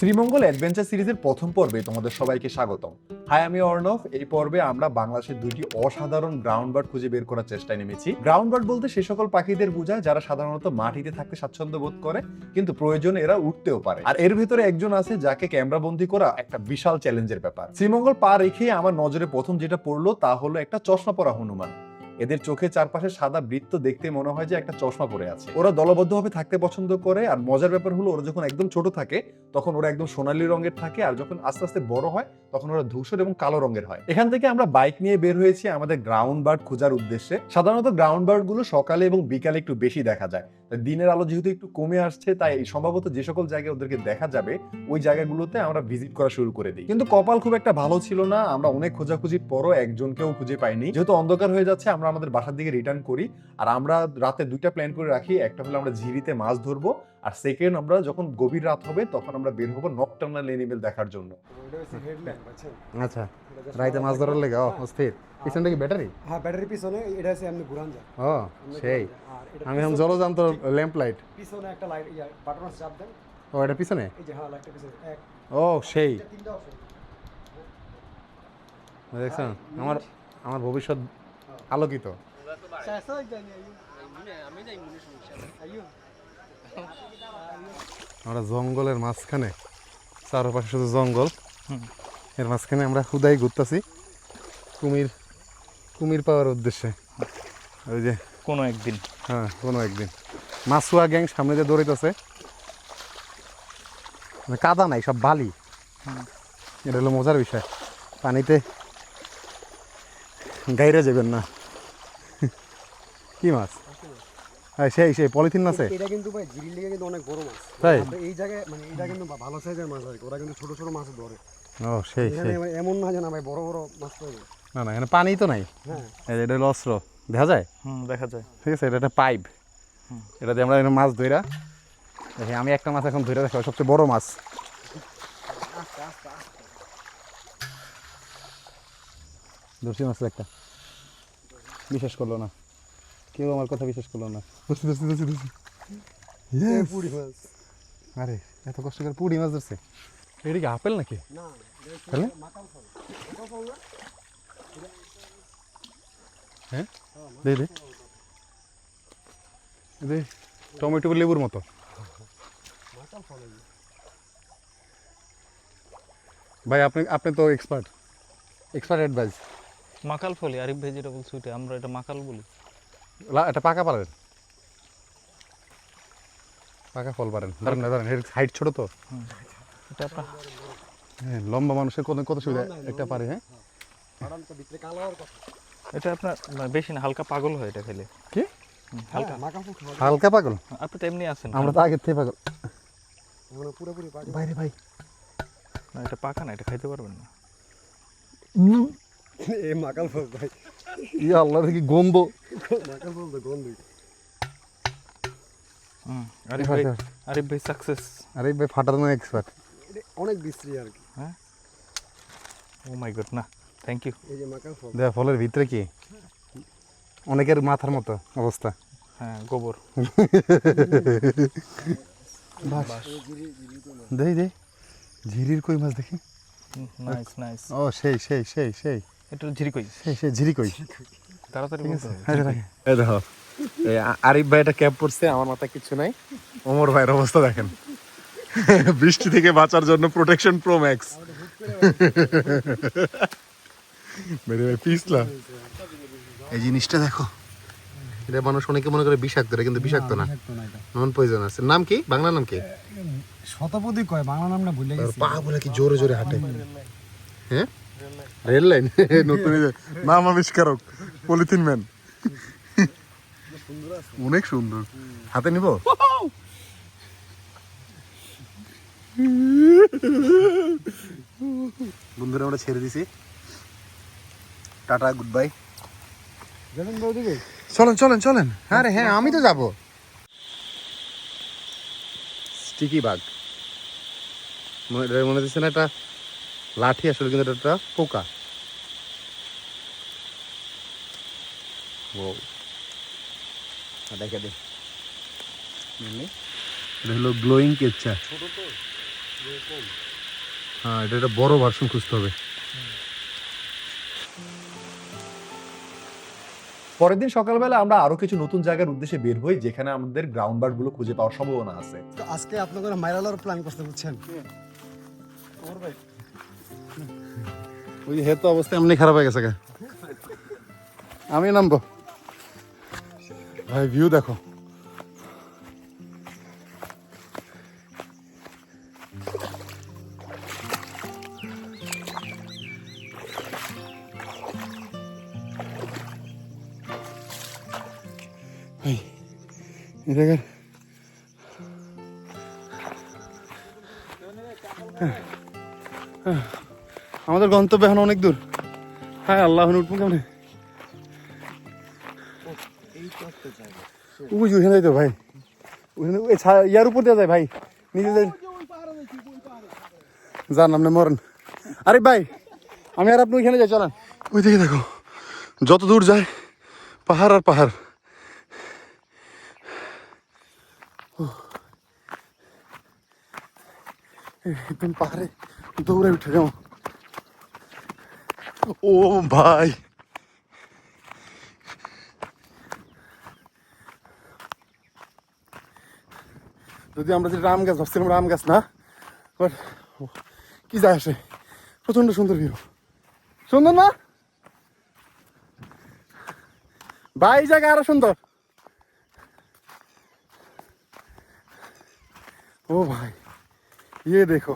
Sreemangal adventure সিরিজের প্রথম পর্বে তোমাদের সবাইকে স্বাগতম। হাই, আমি অর্ণব। এই পর্বে আমরা বাংলাদেশের দুইটি অসাধারণ গ্রাউন্ড বার্ড খুঁজে বের করার চেষ্টায় নেমেছি। গ্রাউন্ড বার্ড বলতে সে সকল পাখিদের বোঝায় যারা সাধারণত মাটিতে থাকতে স্বাচ্ছন্দ্য বোধ করে, কিন্তু প্রয়োজনে এরা উঠতেও পারে। আর এর ভিতরে একজন আছে যাকে ক্যামেরা বন্দি করা একটা বিশাল চ্যালেঞ্জের ব্যাপার। শ্রীমঙ্গল পা রেখে আমার নজরে প্রথম যেটা পড়ল তা হলো একটা চশমা পরা হনুমান। এদের চোখে চারপাশে সাদা বৃত্ত দেখতে মনে হয় যে একটা চশমা পরে আছে। ওরা দলবদ্ধভাবে থাকতে পছন্দ করে, আর মজার ব্যাপার হলো ওরা যখন একদম ছোট থাকে, তখন ওরা একদম সোনালি রঙের থাকে, আর যখন আস্তে আস্তে বড় হয়, তখন ওরা ধূসর এবং কালো রঙের হয়। এখান থেকে আমরা বাইক নিয়ে বের হয়েছি আমাদের গ্রাউন্ড বার্ড খোঁজার উদ্দেশ্যে। সাধারণত গ্রাউন্ড বার্ডগুলো সকালে এবং বিকালে একটু বেশি দেখা যায়। দিনের আলো যেহেতু একটু কমে আসছে, তাই সম্ভবত যে সকল জায়গায় ওদেরকে দেখা যাবে, ওই জায়গাগুলোতে আমরা ভিজিট করা শুরু করে দিই। কিন্তু কপাল খুব একটা ভালো ছিল না, আমরা অনেক খোঁজাখুঁজির পরও একজনকেও খুঁজে পাইনি। যেহেতু অন্ধকার হয়ে যাচ্ছে, আমরা আমাদের বাসার দিকে রিটার্ন করি, আর আমরা রাতে দুইটা প্ল্যান করে রাখি, একটা হলো আমরা ঝিরিতে মাছ ধরবো আর সেকেন্ড আমরা যখন গভীর রাত হবে তখন আমরা বের হব নকটার্নাল এনিমেল দেখার জন্য। আচ্ছা রাইতে মাছ ধরার লেগে ও অস্থির পিছনটা কি ব্যাটারি হ্যাঁ ব্যাটারির পিছনে এটা এমনি ঘুরান যায় ও সেই। আমি এখন জলযান্ত ল্যাম্প লাইট পিছনে একটা লাইট ইয়া বাটন আছে চাপ দেন। ও এটা পিছনে? এই যে হ্যাঁ লাইটটা পিছনে এক। ও সেই। তিনটা অপশন দেখছেন? আমার আমার ভবিষ্যৎ আলোকিত। আমরা জঙ্গলের মাঝখানে চারপাশে শুধু জঙ্গল। এর মাঝখানে আমরা হুদাই ঘুরতেছি কুমির কুমির পাওয়ার উদ্দেশ্যে। ওই যে কোনো একদিন। হ্যাঁ কোনো একদিন। মাসুয়া গ্যাং সামনে দিয়ে দৌড়াইতেছে মানে কাদা নাই সব বালি। এটা হলো মজার বিষয়। পানিতে গাইরে যাবেন না। কি মাছ? হ্যাঁ সেই সেই পলিথিন এটা কিন্তু ভাই লেগে কিন্তু অনেক বড় মাছ। তাই? এই জায়গায় মানে এটা কিন্তু ভালো সাইজের মাছ আর ওরা কিন্তু ছোট ছোট মাছ ধরে। ও সেই সেই। মানে এমন না যে না ভাই বড় বড় মাছ পাবে না না এখানে পানি তো নাই। হ্যাঁ। এটা অস্ত্র। দেখা যায়? হুম দেখা যায়। ঠিক আছে এটা একটা পাইপ। এটা দিয়ে আমরা এখানে মাছ ধইরা দেখি আমি একটা মাছ এখন ধইরা দেখাবো সবচেয়ে বড় মাছ। ধরছি মাছ একটা। বিশ্বাস করল না। কেউ আমার কথা বিশ্বাস করল না। ধরছি ধরছি ধরছি ধরছি। এই পুরি মাছ। আরে এত কষ্ট করে পুড়ি মাছ ধরছে। এটা কি আপেল নাকি? তাহলে? হ্যাঁ? দে দে। দে টমেটো লেবুর মতো। ভাই আপনি আপনি তো এক্সপার্ট এক্সপার্ট অ্যাডভাইস মাকাল ফলি আরিফ ভেজিটেবল সুইটে আমরা এটা মাকাল বলি। এটা পাকা পারেন পাকা ফল পারেন। ধরেন না ধরেন এর হাইট ছোট তো। হ্যাঁ লম্বা মানুষের কত কত সুবিধা? একটা পারে হ্যাঁ? এটা আপনার বেশি না হালকা পাগল হয় এটা খেলে। কি? হালকা। হ্যাঁ। হালকা পাগল? আপনি তো এমনি আছেন। আমরা তো আগের থেকে পাগল। পুরোপুরি বাইরে ভাই। না এটা পাকা না এটা খাইতে পারবেন না। এ মাকাল ফল ভাই। ইয়ে আল্লাহ দেখি গন্ধ মাকাল ফল গন্ধ আরিফ ভাই আরিফ ভাই সাকসেস আরে ভাই ফাটানো এক্সপার্ট অনেক বিশ্রী আর কি। ও মাই গড না থ্যাংক ইউ এই যে মাকাল ফল। দেখ ফলের ভিতরে কি? অনেকের মাথার মতো অবস্থা। হ্যাঁ গোবর। দেই দেই। ঝিরির কই মাছ দেখি? নাইস নাইস ও সেই সেই সেই সেই। এটা ঝিরি কই সেই সেই ঝিরি কই তাড়াতাড়ি বলতে এই দেখো আরিফ ভাই এটা ক্যাপ পরছে আমার মাথায় কিছু নাই। ওমর ভাইয়ের অবস্থা দেখেন। বৃষ্টি থেকে বাঁচার জন্য প্রোটেকশন প্রো ম্যাক্স মেরে ভাই পিছলা। এই জিনিসটা দেখো। এটা মানুষ অনেকে মনে করে বিষাক্ত এটা কিন্তু বিষাক্ত না। নন পয়জন আছে। নাম কি? বাংলা নাম কি? শতপদী কয়? বাংলা নাম না ভুলে গেছি। পা বলে কি জোরে জোরে হাঁটে। হ্যাঁ? Rail line. নতুন নাম আবিষ্কারক। Polythene man. অনেক সুন্দর। হাতে নিব? বন্ধুরা আমরা ছেড়ে দিছি। টাটা গুড বাই চলেন চলেন চলেন। হ্যাঁ রে হ্যাঁ আমি তো যাব। স্টিকি বাগ মনে এটা মনে হচ্ছে না একটা লাঠি আসলে কিন্তু এটা পোকা। দেখে দে এটা হলো গ্লোয়িং কেচ্চা হ্যাঁ এটা একটা বড় ভার্সন খুঁজতে হবে। পরের দিন সকালবেলা আমরা আরও কিছু নতুন জায়গার উদ্দেশ্যে বের হই যেখানে আমাদের গ্রাউন্ড বার্ডগুলো খুঁজে পাওয়ার সম্ভাবনা আছে। তো আজকে আপনাদের মাইরালার প্ল্যান করতে বুঝছেন? ওই হে তো অবস্থা এমনি খারাপ হয়ে গেছে। আমি নামবো। ভাই ভিউ দেখো। এই জায়গার আমাদের গন্তব্য এখন অনেক দূর। হ্যাঁ আল্লাহ উঠবো কেমন? যে ওইখানে যাইতো ভাই। ইয়ার উপর দিয়ে যায় ভাই। নিজে যাই যান আপনি মরেন আরে ভাই আমি আর আপনি ওইখানে যাই চলেন। ওই দিকে দেখো যত দূর যায় পাহাড় আর পাহাড়। একদম পাহাড়ে দৌড়ে উঠে যাও। ও ভাই। যদি আমরা যে রাম গাছ ভাবছিলাম, রাম গাছ না? বাট কি যায় আসে? প্রচণ্ড সুন্দর ভিউ সুন্দর না? এই জায়গা আরও সুন্দর। ও ভাই ইয়ে দেখো।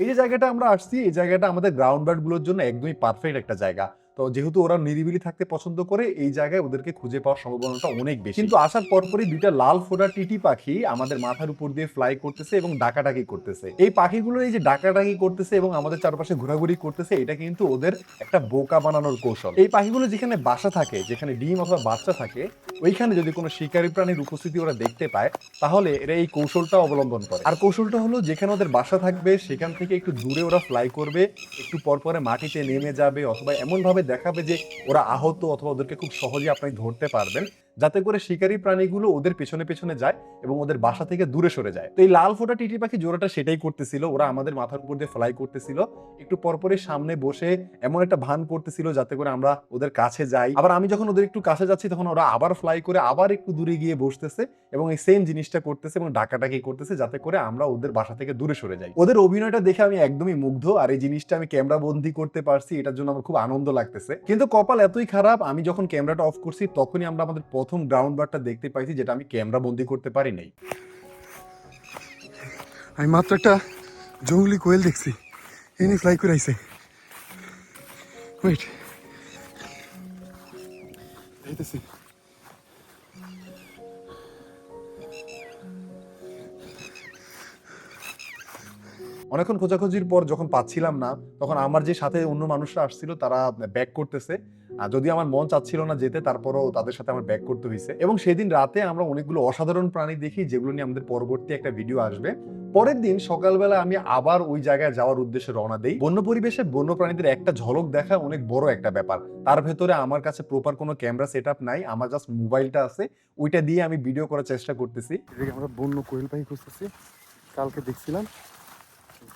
এই যে জায়গাটা আমরা আসছি, এই জায়গাটা আমাদের গ্রাউন্ড বার্ডগুলোর জন্য একদমই পারফেক্ট একটা জায়গা। তো যেহেতু ওরা নিরিবিলি থাকতে পছন্দ করে, এই জায়গায় ওদেরকে খুঁজে পাওয়ার সম্ভাবনাটা অনেক বেশি। কিন্তু আসার পরপরই দুইটা লাল ফোটা টিটি পাখি আমাদের মাথার উপর দিয়ে ফ্লাই করতেছে এবং ডাকাডাকি করতেছে। এই পাখিগুলো এই যে ডাকাডাকি করতেছে এবং আমাদের চারপাশে ঘোরাঘুরি করতেছে, এটা কিন্তু ওদের একটা বোকা বানানোর কৌশল। এই পাখিগুলো যেখানে বাসা থাকে, যেখানে ডিম অথবা বাচ্চা থাকে, ওইখানে যদি কোনো শিকারী প্রাণীর উপস্থিতি ওরা দেখতে পায়, তাহলে এরা এই কৌশলটা অবলম্বন করে। আর কৌশলটা হলো যেখানে ওদের বাসা থাকবে, সেখান থেকে একটু দূরে ওরা ফ্লাই করবে, একটু পর পরে মাটিতে নেমে যাবে অথবা এমন ভাবে দেখাবে যে ওরা আহত অথবা ওদেরকে খুব সহজে আপনি ধরতে পারবেন। যাতে করে শিকারী প্রাণীগুলো ওদের পেছনে পেছনে যায় এবং ওদের বাসা থেকে দূরে সরে যায়। তো এই লাল ফোটা টিটি পাখি জোড়াটা সেটাই করতেছিল। ওরা আমাদের মাথার উপর দিয়ে ফ্লাই করতেছিল। একটু পরপরই সামনে বসে এমন একটা ভান করতেছিল যাতে করে আমরা ওদের কাছে যাই। আবার আমি যখন ওদের একটু কাছে যাচ্ছি তখন ওরা আবার ফ্লাই করে আবার একটু দূরে গিয়ে বসতেছে এবং এই সেম জিনিসটা করতেছে এবং ডাকাটাকি করতেছে যাতে করে আমরা ওদের বাসা থেকে দূরে সরে যাই। ওদের অভিনয়টা দেখে আমি একদমই মুগ্ধ আর এই জিনিসটা আমি ক্যামেরা বন্দি করতে পারছি, এটার জন্য আমার খুব আনন্দ লাগতেছে। কিন্তু কপাল এতই খারাপ, আমি যখন ক্যামেরাটা অফ করছি তখনই আমরা আমাদের প্রথম গ্রাউন্ড বারটা দেখতে পাইছি যেটা আমি ক্যামেরা বন্দি করতে পারি নাই। আমি মাত্র একটা জঙ্গলি কোয়েল দেখছি। এনে ফ্লাই করে আইছে। ওয়েট অনেকক্ষণ খোঁজাখুঁজির পর যখন পাচ্ছিলাম না, তখন আমার যে সাথে অন্য মানুষরা আসছিল, তারা ব্যাক করতেছে। আর যদি আমার মন চাচ্ছিল না যেতে, তারপরও তাদের সাথে আমার ব্যাক করতে হয়েছে এবং সেদিন রাতে আমরা অনেকগুলো অসাধারণ প্রাণী দেখি, যেগুলো নিয়ে আমাদের পরবর্তী একটা ভিডিও আসবে। পরের দিন সকালবেলা আমি আবার ওই জায়গায় যাওয়ার উদ্দেশ্যে রওনা দেই। বন্য পরিবেশে বন্য প্রাণীদের একটা ঝলক দেখা অনেক বড় একটা ব্যাপার। তার ভেতরে আমার কাছে প্রপার কোনো ক্যামেরা সেট আপ নাই, আমার জাস্ট মোবাইলটা আছে। ওইটা দিয়ে আমি ভিডিও করার চেষ্টা করতেছি। আমরা বন্য কোয়েল পাখি খুঁজতেছি। কালকে দেখছিলাম।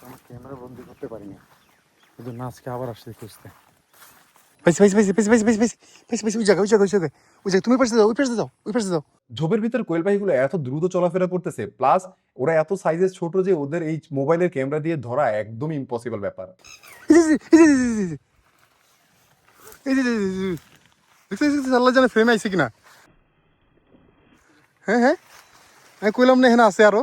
আমার ক্যামেরা বন্দি করতে পারিনি। আজকে আবার আসছে খুঁজতে। পাইছি পাইছি পাইছি পাইছি পাইছি পাইছি পাইছি পাইছি পাইছি ওই জায়গা ওই জায়গা ওই জায়গায় ওই জায়গায় তুমি পাশে যাও ওই পাশে যাও ওই পাশে যাও। ঝোপের ভিতর কোয়েল পাখিগুলো এত দ্রুত চলাফেরা করতেছে প্লাস ওরা এত সাইজের ছোট যে ওদের এই মোবাইলের ক্যামেরা দিয়ে ধরা একদমই ইম্পসিবল ব্যাপার। আল্লাহ জানে ফ্রেমে আইছে কিনা? হ্যাঁ হ্যাঁ আমি কইলাম না এখানে আছে আরও।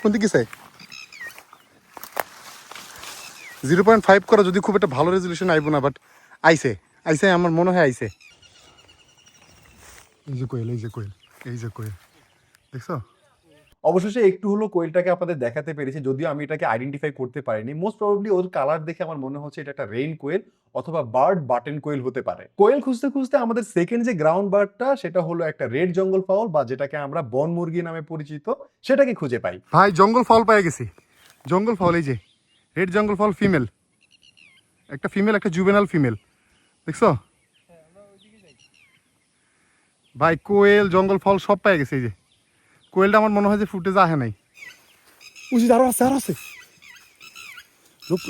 কোন দিকে চাই? জিরো পয়েন্ট ফাইভ করা যদি খুব একটা ভালো রেজলিউশন আইব না বাট আইসে আইসে আমার মনে হয় আইসে এই যে কোয়েল এই যে কোয়েল এই যে কোয়েল দেখছ? অবশেষে একটু হলো কোয়েলটাকে আপনাদের দেখাতে পেরেছি। যদিও আমি এটাকে আইডেন্টিফাই করতে পারিনি। মোস্ট প্রবাবলি ওর কালার দেখে আমার মনে হচ্ছে এটা একটা রেইন কোয়েল অথবা বার্ড বাটেন কোয়েল হতে পারে। কোয়েল খুঁজতে খুঁজতে আমাদের সেকেন্ড যে গ্রাউন্ড বার্ডটা সেটা হলো একটা রেড জঙ্গল ফাউল বা যেটাকে আমরা বন মুরগি নামে পরিচিত সেটাকে খুঁজে পাই। ভাই জঙ্গল ফল পেয়ে গেছি। জঙ্গল ফল এই যে রেড জঙ্গল ফল ফিমেল একটা ফিমেল একটা জুবেনাল ফিমেল দেখছ? ভাই কোয়েল জঙ্গল ফল সব পেয়ে গেছে এই যে। কোয়েলটা আমার মনে হয় যে ফুটেজ আহে নাই। উচিত আরও আছে আরও আছে।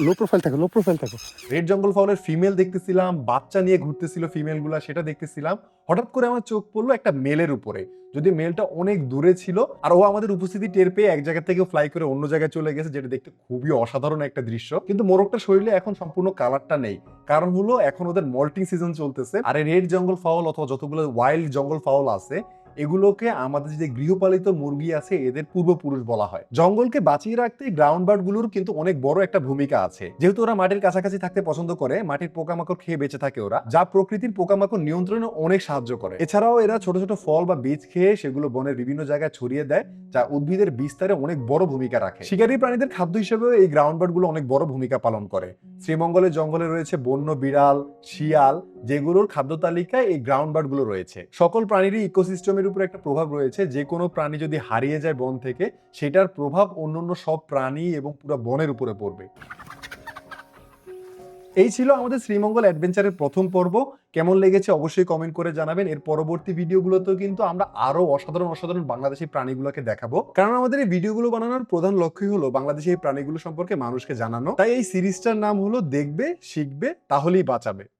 লো প্রোফাইল থাকো লো প্রোফাইল থাকো। রেড জঙ্গল ফাউলের ফিমেল দেখতেছিলাম বাচ্চা নিয়ে ঘুরতেছিল ফিমেলগুলা সেটা দেখতেছিলাম। হঠাৎ করে আমার চোখ পড়ল একটা মেলের উপরে। যদি মেলটা অনেক দূরে ছিল আর ও আমাদের উপস্থিতি টের পেয়ে এক জায়গা থেকে ফ্লাই করে অন্য জায়গায় চলে গেছে যেটা দেখতে খুবই অসাধারণ একটা দৃশ্য। কিন্তু মোরগটার শরীরে এখন সম্পূর্ণ কালারটা নেই। কারণ হলো এখন ওদের মল্টিং সিজন চলতেছে। আর রেড জঙ্গল ফাউল অথবা যতগুলো ওয়াইল্ড জঙ্গল ফাউল আছে এগুলোকে আমাদের যে গৃহপালিত মুরগি আছে, এদের পূর্বপুরুষ বলা হয়। জঙ্গলকে বাঁচিয়ে রাখতে গ্রাউন্ড বার্ডগুলোর কিন্তু অনেক বড় একটা ভূমিকা আছে। যেহেতু ওরা মাটির কাছাকাছি থাকতে পছন্দ করে, মাটির পোকামাকড় খেয়ে বেঁচে থাকে ওরা, যা প্রকৃতির পোকামাকড় নিয়ন্ত্রণে অনেক সাহায্য করে। এছাড়াও এরা ছোট ছোট ফল বা বীজ খেয়ে সেগুলো বনের বিভিন্ন জায়গায় ছড়িয়ে দেয়, যা উদ্ভিদের বিস্তারে অনেক বড় ভূমিকা রাখে। শিকারী প্রাণীদের খাদ্য হিসেবেও এই গ্রাউন্ড বার্ডগুলো অনেক বড় ভূমিকা পালন করে। শ্রীমঙ্গলের জঙ্গলে রয়েছে বন্য বিড়াল, শিয়াল, যেগুলোর খাদ্য তালিকায় এই গ্রাউন্ড বার্ডগুলো রয়েছে। সকল প্রাণীরই ইকোসিস্টেমের উপর একটা প্রভাব রয়েছে, যে কোনো প্রাণী যদি হারিয়ে যায় বন থেকে, সেটার প্রভাব অন্যান্য সব প্রাণী এবং পুরো বনের উপরে পড়বে। এই ছিল আমাদের শ্রীমঙ্গল অ্যাডভেঞ্চারের প্রথম পর্ব। কেমন লেগেছে অবশ্যই কমেন্ট করে জানাবেন। এর পরবর্তী ভিডিওগুলোতেও কিন্তু আমরা আরও অসাধারণ অসাধারণ বাংলাদেশি প্রাণীগুলোকে দেখাবো। কারণ আমাদের এই ভিডিওগুলো বানানোর প্রধান লক্ষ্যই হলো বাংলাদেশি এই প্রাণীগুলো সম্পর্কে মানুষকে জানানো। তাই এই সিরিজটার নাম হলো দেখবে, শিখবে, তাহলেই বাঁচাবে।